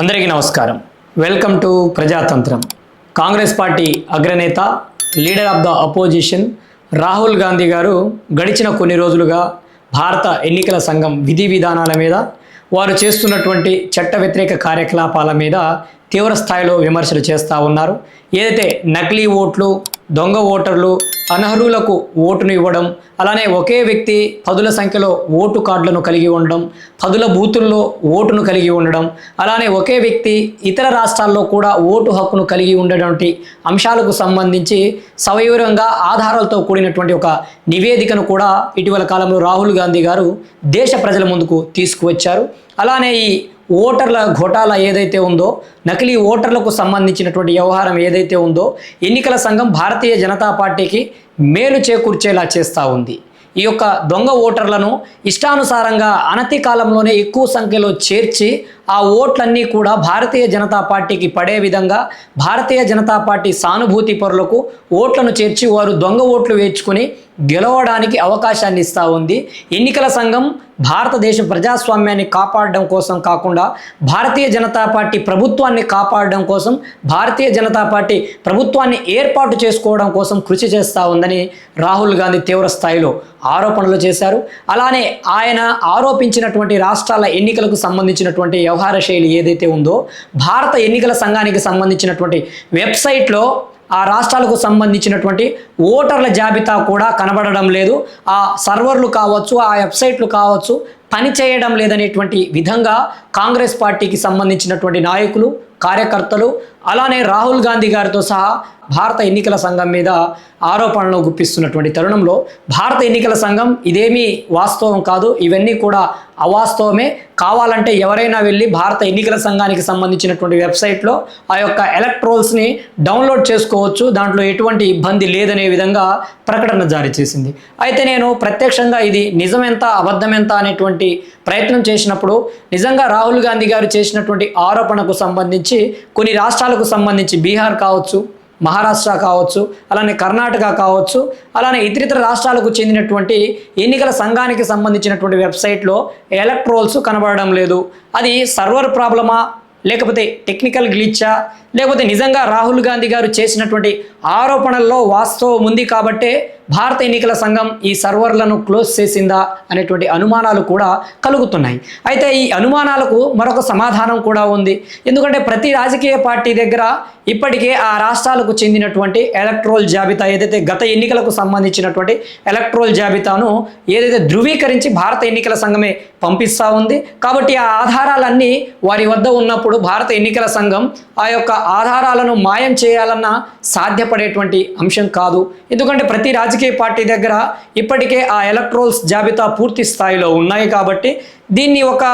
అందరికీ నమస్కారం. Welcome to Prajatantram. Congress party అగ్రనేత leader of the opposition Rahul Gandhi గారు గడిచిన కొన్ని రోజులుగా భారత ఎన్నికల సంఘం విధి విధానాల మీద వారు చేస్తున్నటువంటి చట్ట వ్యతిరేక కార్యకలాపాల మీద తీవ్ర స్థాయిలో విమర్శలు చేస్తూ ఉన్నారు. ఏదైతే నకిలీ ఓట్లు దొంగ ఓటర్లు అనర్హులకు ఓటును ఇవ్వడం అలానే ఒకే వ్యక్తి పదుల సంఖ్యలో ఓటు కార్డులను కలిగి ఉండడం పదుల బూతుల్లో ఓటును కలిగి ఉండడం అలానే ఒకే వ్యక్తి ఇతర రాష్ట్రాల్లో కూడా ఓటు హక్కును కలిగి ఉండటువంటి అంశాలకు సంబంధించి సవివరంగా ఆధారాలతో కూడినటువంటి ఒక నివేదికను కూడా ఇటీవల కాలంలో రాహుల్ గాంధీ గారు దేశ ప్రజల ముందుకు తీసుకువచ్చారు. అలానే ఈ ఓటర్ల ఘోటాలా ఏదైతే ఉందో నకిలీ ఓటర్లకు సంబంధించినటువంటి వ్యవహారం ఏదైతే ఉందో ఎన్నికల సంఘం భారతీయ జనతా పార్టీకి మేలు చేకూర్చేలా చేస్తూ ఉంది. ఈ యొక్క దొంగ ఓటర్లను ఇష్టానుసారంగా అనతి కాలంలోనే ఎక్కువ సంఖ్యలో చేర్చి ఆ ఓట్లన్నీ కూడా భారతీయ జనతా పార్టీకి పడే విధంగా భారతీయ జనతా పార్టీ సానుభూతి పరులకు ఓట్లను చేర్చి వారు దొంగ ఓట్లు వేర్చుకుని గెలవడానికి అవకాశాన్ని ఇస్తూ ఉంది. ఎన్నికల సంఘం భారతదేశ ప్రజాస్వామ్యాన్ని కాపాడడం కోసం కాకుండా భారతీయ జనతా పార్టీ ప్రభుత్వాన్ని కాపాడడం కోసం భారతీయ జనతా పార్టీ ప్రభుత్వాన్ని ఏర్పాటు చేసుకోవడం కోసం కృషి చేస్తూ ఉందని రాహుల్ గాంధీ తీవ్ర స్థాయిలో ఆరోపణలు చేశారు. అలానే ఆయన ఆరోపించినటువంటి రాష్ట్రాల ఎన్నికలకు సంబంధించినటువంటి వ్యవహార శైలి ఏదైతే ఉందో భారత ఎన్నికల సంఘానికి సంబంధించినటువంటి వెబ్సైట్లో ఆ రాష్ట్రాలకు సంబంధించినటువంటి ఓటర్ల జాబితా కూడా కనబడడం లేదు. ఆ సర్వర్లు కావచ్చు ఆ వెబ్సైట్లు కావచ్చు పనిచేయడం లేదనేటువంటి విధంగా కాంగ్రెస్ పార్టీకి సంబంధించినటువంటి నాయకులు కార్యకర్తలు అలానే రాహుల్ గాంధీ గారితో సహా భారత ఎన్నికల సంఘం మీద ఆరోపణలు గుప్పిస్తున్నటువంటి తరుణంలో భారత ఎన్నికల సంఘం ఇదేమీ వాస్తవం కాదు ఇవన్నీ కూడా అవాస్తవమే. కావాలంటే ఎవరైనా వెళ్ళి భారత ఎన్నికల సంఘానికి సంబంధించినటువంటి వెబ్సైట్లో ఆ యొక్క ఎలక్ట్రోల్స్ని డౌన్లోడ్ చేసుకోవచ్చు. దాంట్లో ఎటువంటి ఇబ్బంది లేదనే విధంగా ప్రకటన జారీ చేసింది. అయితే నేను ప్రత్యక్షంగా ఇది నిజమెంత అబద్ధమెంత అనేటువంటి ప్రయత్నం చేసినప్పుడు నిజంగా రాహుల్ గాంధీ గారు చేసినటువంటి ఆరోపణకు సంబంధించి కొన్ని రాష్ట్రాలకు సంబంధించి బీహార్ కావచ్చు మహారాష్ట్ర కావచ్చు అలానే కర్ణాటక కావచ్చు అలానే ఇతరితర రాష్ట్రాలకు చెందినటువంటి ఎన్నికల సంఘానికి సంబంధించినటువంటి వెబ్సైట్లో ఎలక్ట్రోల్స్ కనబడడం లేదు. అది సర్వర్ ప్రాబ్లమా లేకపోతే టెక్నికల్ గ్లిచ్చా లేకపోతే నిజంగా రాహుల్ గాంధీ గారు చేసినటువంటి ఆరోపణల్లో వాస్తవం ఉంది కాబట్టే భారత ఎన్నికల సంఘం ఈ సర్వర్లను క్లోజ్ చేసిందా అనేటువంటి అనుమానాలు కూడా కలుగుతున్నాయి. అయితే ఈ అనుమానాలకు మరొక సమాధానం కూడా ఉంది. ఎందుకంటే ప్రతి రాజకీయ పార్టీ దగ్గర ఇప్పటికే ఆ రాష్ట్రాలకు చెందినటువంటి ఎలక్ట్రోల్ జాబితా ఏదైతే గత ఎన్నికలకు సంబంధించినటువంటి ఎలక్ట్రోల్ జాబితాను ఏదైతే ధృవీకరించి భారత ఎన్నికల సంఘమే పంపిస్తూ ఉంది. కాబట్టి ఆ ఆధారాలన్నీ వారి వద్ద ఉన్నప్పుడు భారత ఎన్నికల సంఘం ఆ యొక్క ఆధారాలను మాయం చేయాలన్న సాధ్యపడేటువంటి అంశం కాదు. ఎందుకంటే ప్రతి రాజకీయ పార్టీ దగ్గర ఇప్పటికే ఆ ఎలక్ట్రోల్స్ జాబితా పూర్తి స్థాయిలో ఉన్నాయి కాబట్టి దీన్ని ఒక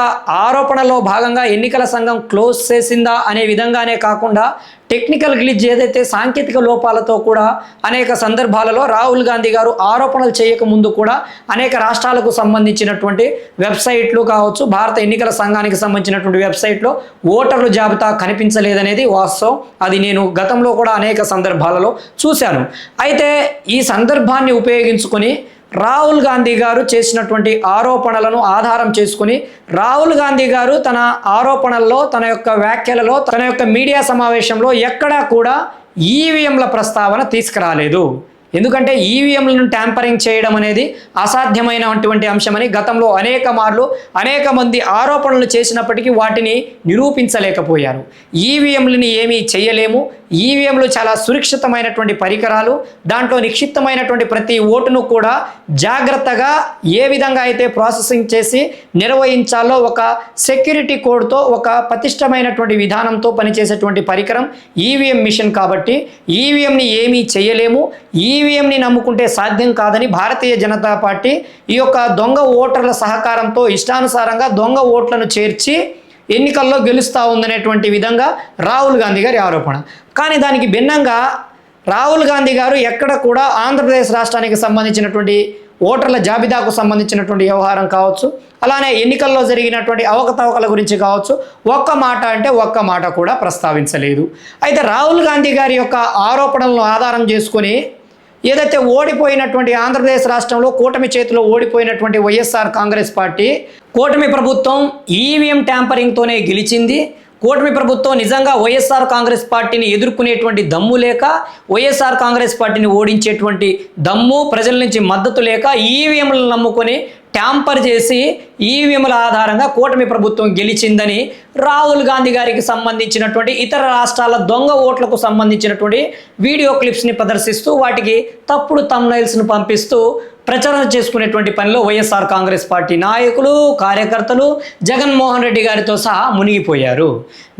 ఆరోపణలో భాగంగా ఎన్నికల సంఘం క్లోజ్ చేసిందా అనే విధంగానే కాకుండా టెక్నికల్ గ్లిజ్ ఏదైతే సాంకేతిక లోపాలతో కూడా అనేక సందర్భాలలో రాహుల్ గాంధీ గారు ఆరోపణలు చేయక ముందు కూడా అనేక రాష్ట్రాలకు సంబంధించినటువంటి వెబ్సైట్లు కావచ్చు భారత ఎన్నికల సంఘానికి సంబంధించినటువంటి వెబ్సైట్లో ఓటర్ల జాబితా కనిపించలేదనేది వాస్తవం. అది నేను గతంలో కూడా అనేక సందర్భాలలో చూశాను. అయితే ఈ సందర్భాన్ని ఉపయోగించుకొని రాహుల్ గాంధీ గారు చేసినటువంటి ఆరోపణలను ఆధారం చేసుకుని రాహుల్ గాంధీ గారు తన ఆరోపణల్లో తన యొక్క వ్యాఖ్యలలో తన యొక్క మీడియా సమావేశంలో ఎక్కడా కూడా ఈవీఎంల ప్రస్తావన తీసుకురాలేదు. ఎందుకంటే ఈవీఎంలను ట్యాంపరింగ్ చేయడం అనేది అసాధ్యమైనటువంటి అంశమని గతంలో అనేక మార్లు అనేక మంది ఆరోపణలు చేసినప్పటికీ వాటిని నిరూపించలేకపోయారు. ఈవీఎంలని ఏమీ చేయలేము. ఈవీఎంలు చాలా సురక్షితమైనటువంటి పరికరాలు. దాంట్లో నిక్షిప్తమైనటువంటి ప్రతి ఓటును కూడా జాగ్రత్తగా ఏ విధంగా అయితే ప్రాసెసింగ్ చేసి నిర్వహించాలో ఒక సెక్యూరిటీ కోడ్తో ఒక పతిష్టమైనటువంటి విధానంతో పనిచేసేటువంటి పరికరం ఈవీఎం మిషన్ కాబట్టి ఈవీఎంని ఏమీ చేయలేము. ఈ ఈవీఎంని నమ్ముకుంటే సాధ్యం కాదని భారతీయ జనతా పార్టీ ఈ యొక్క దొంగ ఓటర్ల సహకారంతో ఇష్టానుసారంగా దొంగ ఓట్లను చేర్చి ఎన్నికల్లో గెలుస్తూ ఉందనేటువంటి విధంగా రాహుల్ గాంధీ గారి ఆరోపణ. కానీ దానికి భిన్నంగా రాహుల్ గాంధీ గారు ఎక్కడ కూడా ఆంధ్రప్రదేశ్ రాష్ట్రానికి సంబంధించినటువంటి ఓటర్ల జాబితాకు సంబంధించినటువంటి వ్యవహారం కావచ్చు అలానే ఎన్నికల్లో జరిగినటువంటి అవకతవకల గురించి కావచ్చు ఒక్క మాట అంటే ఒక్క మాట కూడా ప్రస్తావించలేదు. అయితే రాహుల్ గాంధీ గారి యొక్క ఆరోపణలను ఆధారం చేసుకొని ఏదైతే ఓడిపోయినటువంటి ఆంధ్రప్రదేశ్ రాష్ట్రంలో కూటమి చేతిలో ఓడిపోయినటువంటి వైఎస్ఆర్ కాంగ్రెస్ పార్టీ కూటమి ప్రభుత్వం ఈవీఎం ట్యాంపరింగ్తోనే గెలిచింది. కూటమి ప్రభుత్వం నిజంగా వైఎస్ఆర్ కాంగ్రెస్ పార్టీని ఎదుర్కొనేటువంటి దమ్ము లేక వైఎస్ఆర్ కాంగ్రెస్ పార్టీని ఓడించేటువంటి దమ్ము ప్రజల నుంచి మద్దతు లేక ఈవీఎంలను నమ్ముకొని ట్యాంపర్ చేసి ఈవీఎంల ఆధారంగా కూటమి ప్రభుత్వం గెలిచిందని రాహుల్ గాంధీ గారికి సంబంధించినటువంటి ఇతర రాష్ట్రాల దొంగ ఓట్లకు సంబంధించినటువంటి వీడియో క్లిప్స్ని ప్రదర్శిస్తూ వాటికి తప్పుడు తమ్నైల్స్ను పంపిస్తూ ప్రచారం చేసుకునేటువంటి పనిలో వైఎస్ఆర్ కాంగ్రెస్ పార్టీ నాయకులు కార్యకర్తలు జగన్మోహన్ రెడ్డి గారితో సహా మునిగిపోయారు.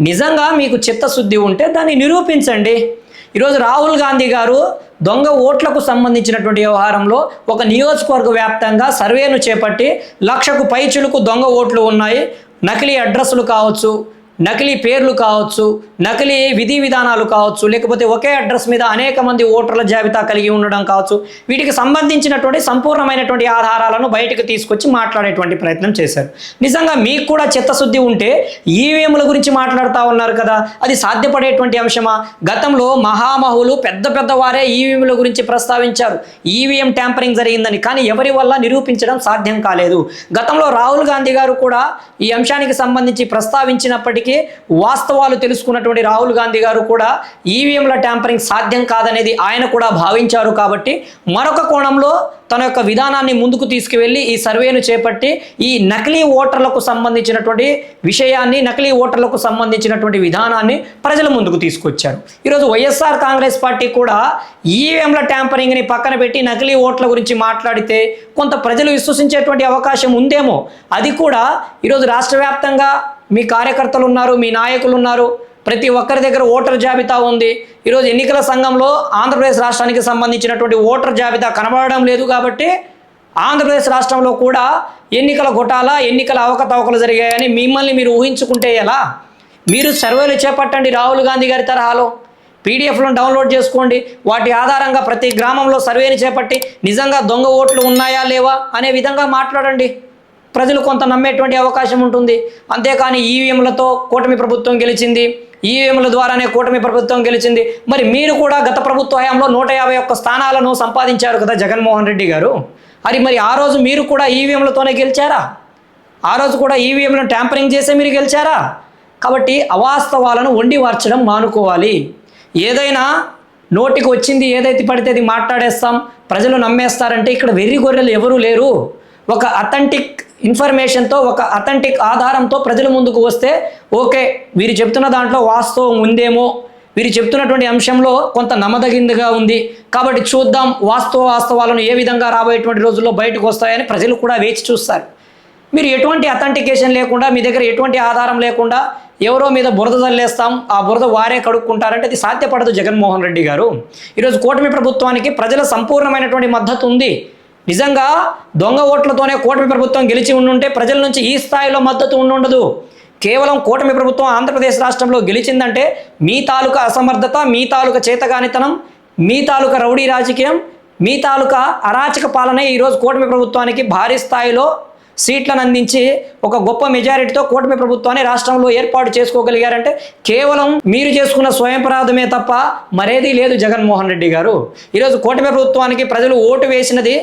నిజంగా మీకు చిత్తశుద్ధి ఉంటే దాన్ని నిరూపించండి. ఈరోజు రాహుల్ గాంధీ గారు దొంగ ఓట్లకు సంబంధించినటువంటి వ్యవహారంలో ఒక నియోజకవర్గ వ్యాప్తంగా సర్వేను చేపట్టి లక్షకు పైచులకు దొంగ ఓట్లు ఉన్నాయి. నకిలీ అడ్రస్లు కావచ్చు నకిలీ పేర్లు కావచ్చు నకిలీ విధి విధానాలు కావచ్చు లేకపోతే ఒకే అడ్రస్ మీద అనేక మంది ఓటర్ల జాబితా కలిగి ఉండడం కావచ్చు వీటికి సంబంధించినటువంటి సంపూర్ణమైనటువంటి ఆధారాలను బయటకు తీసుకొచ్చి మాట్లాడేటువంటి ప్రయత్నం చేశారు. నిజంగా మీకు కూడా చిత్తశుద్ధి ఉంటే ఈవీఎంల గురించి మాట్లాడుతూ ఉన్నారు కదా అది సాధ్యపడేటువంటి అంశమా? గతంలో మహామహులు పెద్ద పెద్ద వారే ఈవీఎంల గురించి ప్రస్తావించారు. ఈవీఎం ట్యాంపరింగ్ జరిగిందని కానీ ఎవరి వల్ల నిరూపించడం సాధ్యం కాలేదు. గతంలో రాహుల్ గాంధీ గారు కూడా ఈ అంశానికి సంబంధించి ప్రస్తావించినప్పటికీ వాస్తవాలు తెలుసుకున్నటువంటి రాహుల్ గాంధీ గారు కూడా ఈవీఎంల ట్యాంపరింగ్ సాధ్యం కాదనేది ఆయన కూడా భావించారు కాబట్టి మరొక కోణంలో తన యొక్క విధానాన్ని ముందుకు తీసుకువెళ్ళి ఈ సర్వేను చేపట్టి ఈ నకిలీ ఓటర్లకు సంబంధించినటువంటి విషయాన్ని నకిలీ ఓటర్లకు సంబంధించినటువంటి విధానాన్ని ప్రజల ముందుకు తీసుకొచ్చారు. ఈరోజు వైఎస్ఆర్ కాంగ్రెస్ పార్టీ కూడా ఈవీఎంల ట్యాంపరింగ్ని పక్కన పెట్టి నకిలీ ఓట్ల గురించి మాట్లాడితే కొంత ప్రజలు విశ్వసించేటువంటి అవకాశం ఉందేమో అది కూడా ఈరోజు రాష్ట్ర వ్యాప్తంగా మీ కార్యకర్తలు ఉన్నారు మీ నాయకులు ఉన్నారు ప్రతి ఒక్కరి దగ్గర ఓటర్ జాబితా ఉంది. ఈరోజు ఎన్నికల సంఘంలో ఆంధ్రప్రదేశ్ రాష్ట్రానికి సంబంధించినటువంటి ఓటర్ జాబితా కనబడడం లేదు కాబట్టి ఆంధ్రప్రదేశ్ రాష్ట్రంలో కూడా ఎన్నికల గొటాల ఎన్నికల అవకతవకలు జరిగాయని మిమ్మల్ని మీరు ఊహించుకుంటే ఎలా? మీరు సర్వేలు చేపట్టండి రాహుల్ గాంధీ గారి తరహాలో. పీడిఎఫ్లను డౌన్లోడ్ చేసుకోండి. వాటి ఆధారంగా ప్రతి గ్రామంలో సర్వేని చేపట్టి నిజంగా దొంగ ఓట్లు ఉన్నాయా లేవా అనే విధంగా మాట్లాడండి. ప్రజలు కొంత నమ్మేటువంటి అవకాశం ఉంటుంది. అంతేకాని ఈవీఎంలతో కూటమి ప్రభుత్వం గెలిచింది. ఈవీఎంల ద్వారానే కూటమి ప్రభుత్వం గెలిచింది. మరి మీరు కూడా గత ప్రభుత్వ హయాంలో నూట యాభై ఒక్క స్థానాలను సంపాదించారు కదా జగన్మోహన్ రెడ్డి గారు. అది మరి ఆ రోజు మీరు కూడా ఈవీఎంలతోనే గెలిచారా? ఆ రోజు కూడా ఈవీఎంలను ట్యాంపరింగ్ చేసే మీరు గెలిచారా? కాబట్టి అవాస్తవాలను వండి వార్చడం మానుకోవాలి. ఏదైనా నోటికి వచ్చింది ఏదైతే పడితే అది మాట్లాడేస్తాం. ప్రజలు నమ్మేస్తారంటే ఇక్కడ వెర్రి గొర్రెలు ఎవరూ లేరు. ఒక అథెంటిక్ ఇన్ఫర్మేషన్తో ఒక అథెంటిక్ ఆధారంతో ప్రజల ముందుకు వస్తే ఓకే వీరు చెప్తున్న దాంట్లో వాస్తవం ఉందేమో. వీరు చెప్తున్నటువంటి అంశంలో కొంత నమ్మదగిందిగా ఉంది. కాబట్టి చూద్దాం వాస్తవ వాస్తవాలను ఏ విధంగా రాబోయేటువంటి రోజుల్లో బయటకు వస్తాయని ప్రజలు కూడా వేచి చూస్తారు. మీరు ఎటువంటి అథెంటికేషన్ లేకుండా మీ దగ్గర ఎటువంటి ఆధారం లేకుండా ఎవరో మీద బురద చల్లేస్తాం ఆ బురద వారే కడుక్కుంటారంటే అది సాధ్యపడదు జగన్మోహన్ రెడ్డి గారు. ఈరోజు కూటమి ప్రభుత్వానికి ప్రజల సంపూర్ణమైనటువంటి మద్దతు ఉంది. నిజంగా దొంగ ఓట్లతోనే కూటమి ప్రభుత్వం గెలిచి ఉండుంటే ప్రజల నుంచి ఈ స్థాయిలో మద్దతు ఉండుండదు. కేవలం కూటమి ప్రభుత్వం ఆంధ్రప్రదేశ్ రాష్ట్రంలో గెలిచిందంటే మీ తాలూకా అసమర్థత మీ తాలూకా చేతగానితనం మీ తాలూకా రౌడీ రాజకీయం మీ తాలూకా అరాచక పాలనే ఈరోజు కూటమి ప్రభుత్వానికి భారీ స్థాయిలో సీట్లను అందించి ఒక గొప్ప మెజారిటీతో కూటమి ప్రభుత్వాన్ని రాష్ట్రంలో ఏర్పాటు చేసుకోగలిగారంటే కేవలం మీరు చేసుకున్న స్వయంపరాధమే తప్ప మరేదీ లేదు జగన్మోహన్ రెడ్డి గారు. ఈరోజు కూటమి ప్రభుత్వానికి ప్రజలు ఓటు వేసినది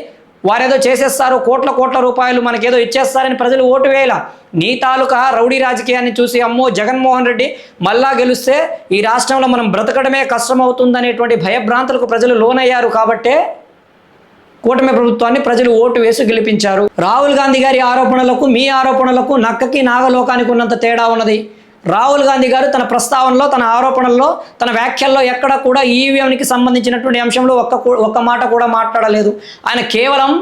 వారేదో చేసేస్తారు కోట్ల కోట్ల రూపాయలు మనకేదో ఇచ్చేస్తారని ప్రజలు ఓటు వేయాల. నీ తాలూకా రౌడీ రాజకీయాన్ని చూసి అమ్మో జగన్మోహన్ రెడ్డి మళ్ళా గెలిస్తే ఈ రాష్ట్రంలో మనం బ్రతకడమే కష్టమవుతుందనేటువంటి భయభ్రాంతులకు ప్రజలు లోనయ్యారు కాబట్టే కూటమి ప్రభుత్వాన్ని ప్రజలు ఓటు వేసి గెలిపించారు. రాహుల్ గాంధీ గారి ఆరోపణలకు మీ ఆరోపణలకు నక్కకి నాగలోకానికి ఉన్నంత తేడా ఉన్నది. రాహుల్ గాంధీ గారు తన ప్రస్తావనలో తన ఆరోపణల్లో తన వ్యాఖ్యల్లో ఎక్కడ కూడా ఈవీఎంకి సంబంధించినటువంటి అంశంలో ఒక్క ఒక్క మాట కూడా మాట్లాడలేదు. ఆయన కేవలం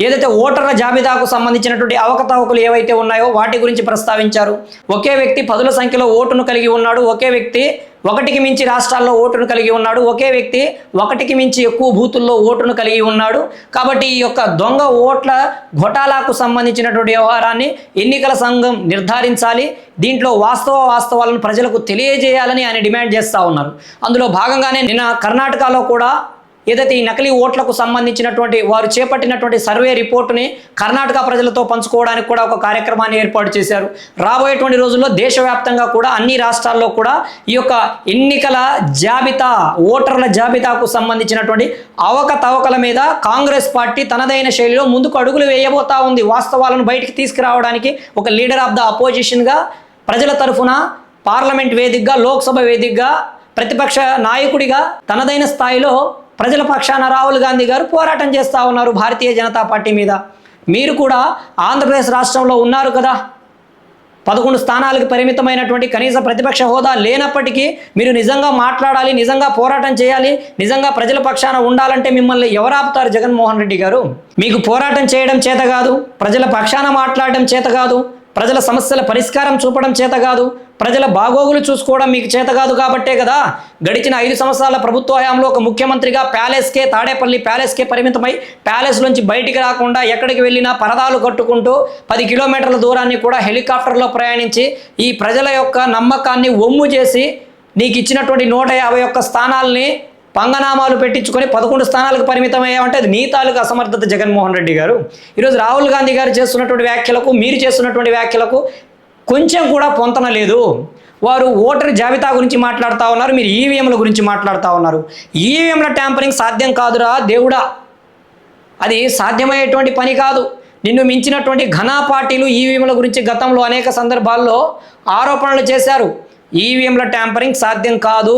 ఏదైతే ఓటర్ల జాబితాకు సంబంధించినటువంటి అవకతవకలు ఏవైతే ఉన్నాయో వాటి గురించి ప్రస్తావించారు. ఒకే వ్యక్తి పదుల సంఖ్యలో ఓటును కలిగి ఉన్నాడు. ఒకే వ్యక్తి ఒకటికి మించి రాష్ట్రాల్లో ఓటును కలిగి ఉన్నాడు. ఒకే వ్యక్తి ఒకటికి మించి ఎక్కువ బూతుల్లో ఓటును కలిగి ఉన్నాడు. కాబట్టి ఈ యొక్క దొంగ ఓట్ల ఘోటాలాకు సంబంధించినటువంటి వ్యవహారాన్ని ఎన్నికల సంఘం నిర్ధారించాలి. దీంట్లో వాస్తవ వాస్తవాలను ప్రజలకు తెలియజేయాలని ఆయన డిమాండ్ చేస్తూ ఉన్నారు. అందులో భాగంగానే నిన్న కర్ణాటకలో కూడా ఏదైతే ఈ నకిలీ ఓట్లకు సంబంధించినటువంటి వారు చేపట్టినటువంటి సర్వే రిపోర్టుని కర్ణాటక ప్రజలతో పంచుకోవడానికి కూడా ఒక కార్యక్రమాన్ని ఏర్పాటు చేశారు. రాబోయేటువంటి రోజుల్లో దేశవ్యాప్తంగా కూడా అన్ని రాష్ట్రాల్లో కూడా ఈ యొక్క ఎన్నికల జాబితా ఓటర్ల జాబితాకు సంబంధించినటువంటి అవకతవకల మీద కాంగ్రెస్ పార్టీ తనదైన శైలిలో ముందుకు అడుగులు వేయబోతా ఉంది. వాస్తవాలను బయటికి తీసుకురావడానికి ఒక లీడర్ ఆఫ్ ద అపోజిషన్గా ప్రజల తరఫున పార్లమెంట్ వేదికగా లోక్సభ వేదికగా ప్రతిపక్ష నాయకుడిగా తనదైన స్థాయిలో ప్రజల పక్షాన రాహుల్ గాంధీ గారు పోరాటం చేస్తూ ఉన్నారు భారతీయ జనతా పార్టీ మీద. మీరు కూడా ఆంధ్రప్రదేశ్ రాష్ట్రంలో ఉన్నారు కదా. పదకొండు స్థానాలకు పరిమితమైనటువంటి కనీస ప్రతిపక్ష హోదా లేనప్పటికీ మీరు నిజంగా మాట్లాడాలి నిజంగా పోరాటం చేయాలి నిజంగా ప్రజల పక్షాన ఉండాలంటే మిమ్మల్ని ఎవరు ఆపుతారు జగన్మోహన్ రెడ్డి గారు? మీకు పోరాటం చేయడం చేత కాదు ప్రజల పక్షాన మాట్లాడడం చేత కాదు ప్రజల సమస్యల పరిష్కారం చూపడం చేత కాదు ప్రజల బాగోగులు చూసుకోవడం మీకు చేత కాదు కాబట్టే కదా? గడిచిన ఐదు సంవత్సరాల ప్రభుత్వ హయాంలో ఒక ముఖ్యమంత్రిగా ప్యాలెస్కే తాడేపల్లి ప్యాలెస్కే పరిమితమై ప్యాలెస్ నుంచి బయటికి రాకుండా ఎక్కడికి వెళ్ళినా పరదాలు కట్టుకుంటూ పది కిలోమీటర్ల దూరాన్ని కూడా హెలికాప్టర్లో ప్రయాణించి ఈ ప్రజల యొక్క నమ్మకాన్ని ఒమ్ము చేసి నీకు ఇచ్చినటువంటి నూట యాభై ఒక్క స్థానాల్ని పంగనామాలు పెట్టించుకొని పదకొండు స్థానాలకు పరిమితమయ్యామంటే అది నీ తాలూకు అసమర్థత జగన్మోహన్ రెడ్డి గారు. ఈరోజు రాహుల్ గాంధీ గారు చేస్తున్నటువంటి వ్యాఖ్యలకు మీరు చేస్తున్నటువంటి వ్యాఖ్యలకు కొంచెం కూడా పొంతన లేదు. వారు ఓటర్ జాబితా గురించి మాట్లాడుతూ ఉన్నారు మీరు ఈవీఎంల గురించి మాట్లాడుతూ ఉన్నారు. ఈవీఎంల ట్యాంపరింగ్ సాధ్యం కాదురా దేవుడా. అది సాధ్యమయ్యేటువంటి పని కాదు. నిన్ను మించినటువంటి ఘనా పార్టీలు ఈవీఎంల గురించి గతంలో అనేక సందర్భాల్లో ఆరోపణలు చేశారు. ఈవీఎంల ట్యాంపరింగ్ సాధ్యం కాదు.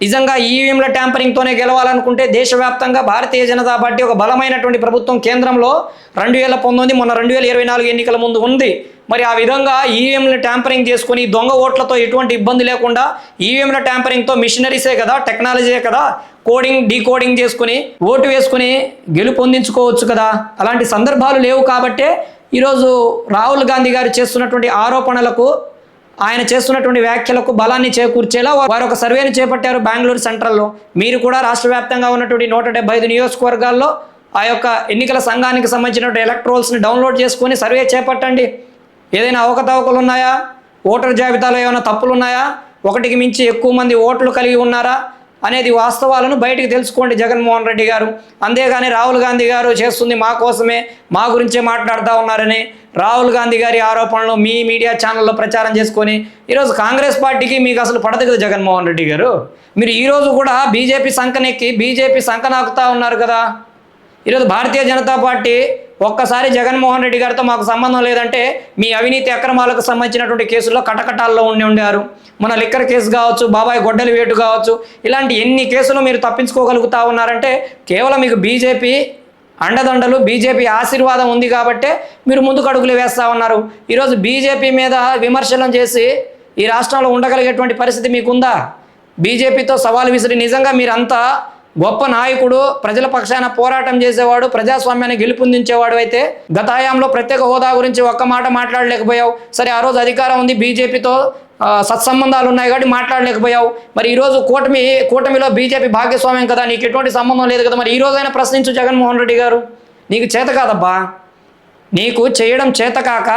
నిజంగా ఈవీఎంల ట్యాంపరింగ్తోనే గెలవాలనుకుంటే దేశవ్యాప్తంగా భారతీయ జనతా పార్టీ ఒక బలమైనటువంటి ప్రభుత్వం కేంద్రంలో రెండు వేల పంతొమ్మిది మొన్న రెండు వేల ఇరవై నాలుగు ఎన్నికల ముందు ఉంది. మరి ఆ విధంగా ఈవీఎంలు ట్యాంపరింగ్ చేసుకుని దొంగ ఓట్లతో ఎటువంటి ఇబ్బంది లేకుండా ఈవీఎంల ట్యాంపరింగ్తో మిషనరీసే కదా టెక్నాలజీయే కదా కోడింగ్ డీకోడింగ్ చేసుకుని ఓటు వేసుకుని గెలుపొందించుకోవచ్చు కదా. అలాంటి సందర్భాలు లేవు కాబట్టే ఈరోజు రాహుల్ గాంధీ గారు చేస్తున్నటువంటి ఆరోపణలకు ఆయన చేస్తున్నటువంటి వ్యాఖ్యలకు బలాన్ని చేకూర్చేలా వారు ఒక సర్వేను చేపట్టారు బెంగళూరు సెంట్రల్లో. మీరు కూడా రాష్ట్ర వ్యాప్తంగా ఉన్నటువంటి నూట డెబ్బై ఐదు నియోజకవర్గాల్లో ఆ యొక్క ఎన్నికల సంఘానికి సంబంధించినటువంటి ఎలక్ట్రోల్స్ని డౌన్లోడ్ చేసుకొని సర్వే చేపట్టండి. ఏదైనా అవకతవకలు ఉన్నాయా? ఓటర్ జాబితాలో ఏమైనా తప్పులు ఉన్నాయా? ఒకటికి మించి ఎక్కువ మంది ఓట్లు కలిగి ఉన్నారా? అనేది వాస్తవాలను బయటికి తెలుసుకోండి జగన్మోహన్ రెడ్డి గారు. అంతేగాని రాహుల్ గాంధీ గారు చేస్తుంది మా కోసమే మా గురించే మాట్లాడుతూ ఉన్నారని రాహుల్ గాంధీ గారి ఆరోపణలు మీ మీడియా ఛానల్లో ప్రచారం చేసుకొని ఈరోజు కాంగ్రెస్ పార్టీకి మీకు అసలు పడదు కదా జగన్మోహన్ రెడ్డి గారు? మీరు ఈరోజు కూడా బీజేపీ సంకనెక్కి బీజేపీ సంకనాకుతా ఉన్నారు కదా? ఈరోజు భారతీయ జనతా పార్టీ ఒక్కసారి జగన్మోహన్ రెడ్డి గారితో మాకు సంబంధం లేదంటే మీ అవినీతి అక్రమాలకు సంబంధించినటువంటి కేసుల్లో కటకటాల్లో ఉండి ఉండారు. మన లిక్కర్ కేసు కావచ్చు బాబాయ్ గొడ్డలి వేటు కావచ్చు ఇలాంటి ఎన్ని కేసులు మీరు తప్పించుకోగలుగుతా ఉన్నారంటే కేవలం మీకు బీజేపీ అండదండలు బీజేపీ ఆశీర్వాదం ఉంది కాబట్టే మీరు ముందుకు అడుగులు వేస్తూ ఉన్నారు. ఈరోజు బీజేపీ మీద విమర్శలను చేసి ఈ రాష్ట్రంలో ఉండగలిగేటువంటి పరిస్థితి మీకుందా? బీజేపీతో సవాల్ విసిరి నిజంగా మీరంతా గొప్ప నాయకుడు ప్రజల పక్షాన పోరాటం చేసేవాడు ప్రజాస్వామ్యాన్ని గెలుపొందించేవాడు అయితే గత హయాంలో ప్రత్యేక హోదా గురించి ఒక్క మాట మాట్లాడలేకపోయావు. సరే ఆ రోజు అధికారం ఉంది బీజేపీతో సత్సంబంధాలు ఉన్నాయి కాబట్టి మాట్లాడలేకపోయావు. మరి ఈరోజు కూటమి కూటమిలో బీజేపీ భాగస్వామ్యం కదా నీకు ఎటువంటి సంబంధం లేదు కదా మరి ఈ రోజైనా ప్రశ్నించు జగన్మోహన్ రెడ్డి గారు. నీకు చేత కాదబ్బా. నీకు చేయడం చేతకాక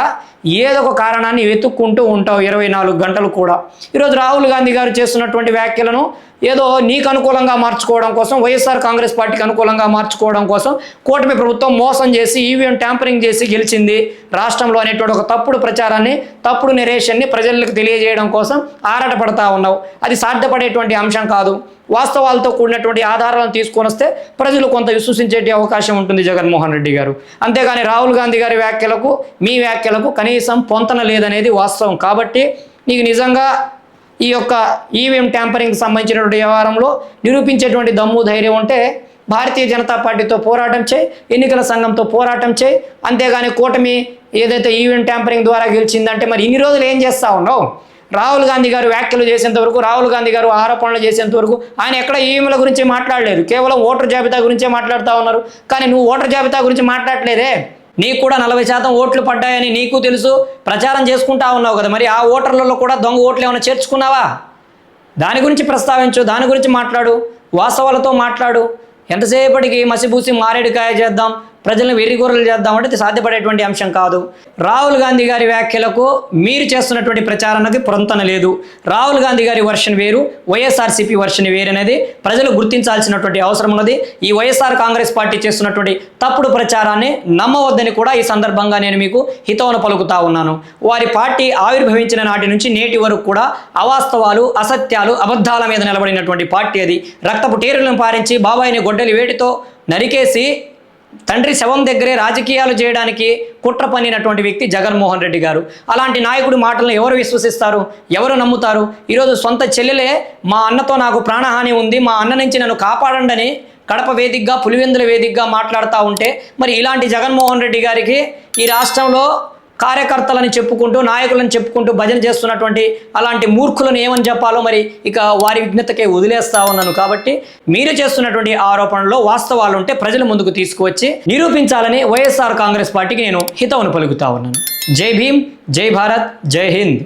ఏదో ఒక కారణాన్ని వెతుక్కుంటూ ఉంటావు ఇరవై నాలుగు గంటలు కూడా. ఈరోజు రాహుల్ గాంధీ గారు చేస్తున్నటువంటి వ్యాఖ్యలను ఏదో నీకు అనుకూలంగా మార్చుకోవడం కోసం వైఎస్ఆర్ కాంగ్రెస్ పార్టీకి అనుకూలంగా మార్చుకోవడం కోసం కూటమి ప్రభుత్వం మోసం చేసి ఈవీఎం ట్యాంపరింగ్ చేసి గెలిచింది. రాష్ట్రంలో అనేటువంటి ఒక తప్పుడు ప్రచారాన్ని తప్పుడు నిరేషన్ని ప్రజలకు తెలియజేయడం కోసం ఆరాటపడతా ఉన్నావు. అది సాధ్యపడేటువంటి అంశం కాదు. వాస్తవాలతో కూడినటువంటి ఆధారాలను తీసుకొని వస్తే ప్రజలు కొంత విశ్వసించే అవకాశం ఉంటుంది జగన్మోహన్ రెడ్డి గారు. అంతేగాని రాహుల్ గాంధీ గారి వ్యాఖ్యలకు మీ వ్యాఖ్యలకు కనీసం పొంతన లేదనేది వాస్తవం. కాబట్టి నీకు నిజంగా ఈ యొక్క ఈవీఎం ట్యాంపరింగ్కి సంబంధించినటువంటి వ్యవహారంలో నిరూపించేటువంటి దమ్ము ధైర్యం ఉంటే భారతీయ జనతా పార్టీతో పోరాటం చేయి ఎన్నికల సంఘంతో పోరాటం చేయి. అంతేగాని కూటమి ఏదైతే ఈవీఎం ట్యాంపరింగ్ ద్వారా గెలిచిందంటే మరి ఇన్ని రోజులు ఏం చేస్తా ఉన్నావు? రాహుల్ గాంధీ గారు వ్యాఖ్యలు చేసేంత వరకు రాహుల్ గాంధీ గారు ఆరోపణలు చేసేంత వరకు ఆయన ఎక్కడ ఈవీఎంల గురించి మాట్లాడలేదు. కేవలం ఓటర్ జాబితా గురించే మాట్లాడుతూ ఉన్నారు. కానీ నువ్వు ఓటర్ జాబితా గురించి మాట్లాడలేదే. నీకు కూడా నలభై శాతం ఓట్లు పడ్డాయని నీకు తెలుసు. ప్రచారం చేసుకుంటా ఉన్నావు కదా. మరి ఆ ఓటర్లలో కూడా దొంగ ఓట్లు ఏమైనా చేర్చుకున్నావా? దాని గురించి ప్రస్తావించు దాని గురించి మాట్లాడు వాస్తవాలతో మాట్లాడు. ఎంతసేపటికి మసిపూసి మారేడుకాయ చేద్దాం ప్రజలను వెర్రిగూరలు చేద్దామంటే సాధ్యపడేటువంటి అంశం కాదు. రాహుల్ గాంధీ గారి వ్యాఖ్యలకు మీరు చేస్తున్నటువంటి ప్రచారానికి పొరంతన లేదు. రాహుల్ గాంధీ గారి వర్షన్ వేరు వైఎస్ఆర్సీపీ వర్షన్ వేరు అనేది ప్రజలు గుర్తించాల్సినటువంటి అవసరం ఉన్నది. ఈ వైఎస్ఆర్ కాంగ్రెస్ పార్టీ చేస్తున్నటువంటి తప్పుడు ప్రచారాన్ని నమ్మవద్దని కూడా ఈ సందర్భంగా నేను మీకు హితవును పలుకుతా ఉన్నాను. వారి పార్టీ ఆవిర్భవించిన నాటి నుంచి నేటి వరకు కూడా అవాస్తవాలు అసత్యాలు అబద్ధాల మీద నిలబడినటువంటి పార్టీ అది. రక్తపు టేరులను పారించి బాబాయిని గొడ్డలి వేటితో నరికేసి తండ్రి శవం దగ్గరే రాజకీయాలు చేయడానికి కుట్ర పన్నినటువంటి వ్యక్తి జగన్మోహన్ రెడ్డి గారు. అలాంటి నాయకుడి మాటలను ఎవరు విశ్వసిస్తారు? ఎవరు నమ్ముతారు? ఈరోజు సొంత చెల్లెలే మా అన్నతో నాకు ప్రాణహాని ఉంది మా అన్న నుంచి నన్ను కాపాడండి కడప వేదికగా పులివెందుల వేదికగా మాట్లాడుతూ ఉంటే మరి ఇలాంటి జగన్మోహన్ రెడ్డి గారికి ఈ రాష్ట్రంలో కార్యకర్తలని చెప్పుకుంటూ నాయకులను చెప్పుకుంటూ భజన చేస్తున్నటువంటి అలాంటి మూర్ఖులను ఏమని చెప్పాలో మరి ఇక వారి విఘ్నతకే వదిలేస్తా ఉన్నాను. కాబట్టి మీరు చేస్తున్నటువంటి ఆరోపణలో వాస్తవాలు ఉంటే ప్రజల ముందుకు తీసుకువచ్చి నిరూపించాలని వైఎస్ఆర్ కాంగ్రెస్ పార్టీకి నేను హితవును పలుకుతా ఉన్నాను. జై భీమ్ జై భారత్ జై హింద్.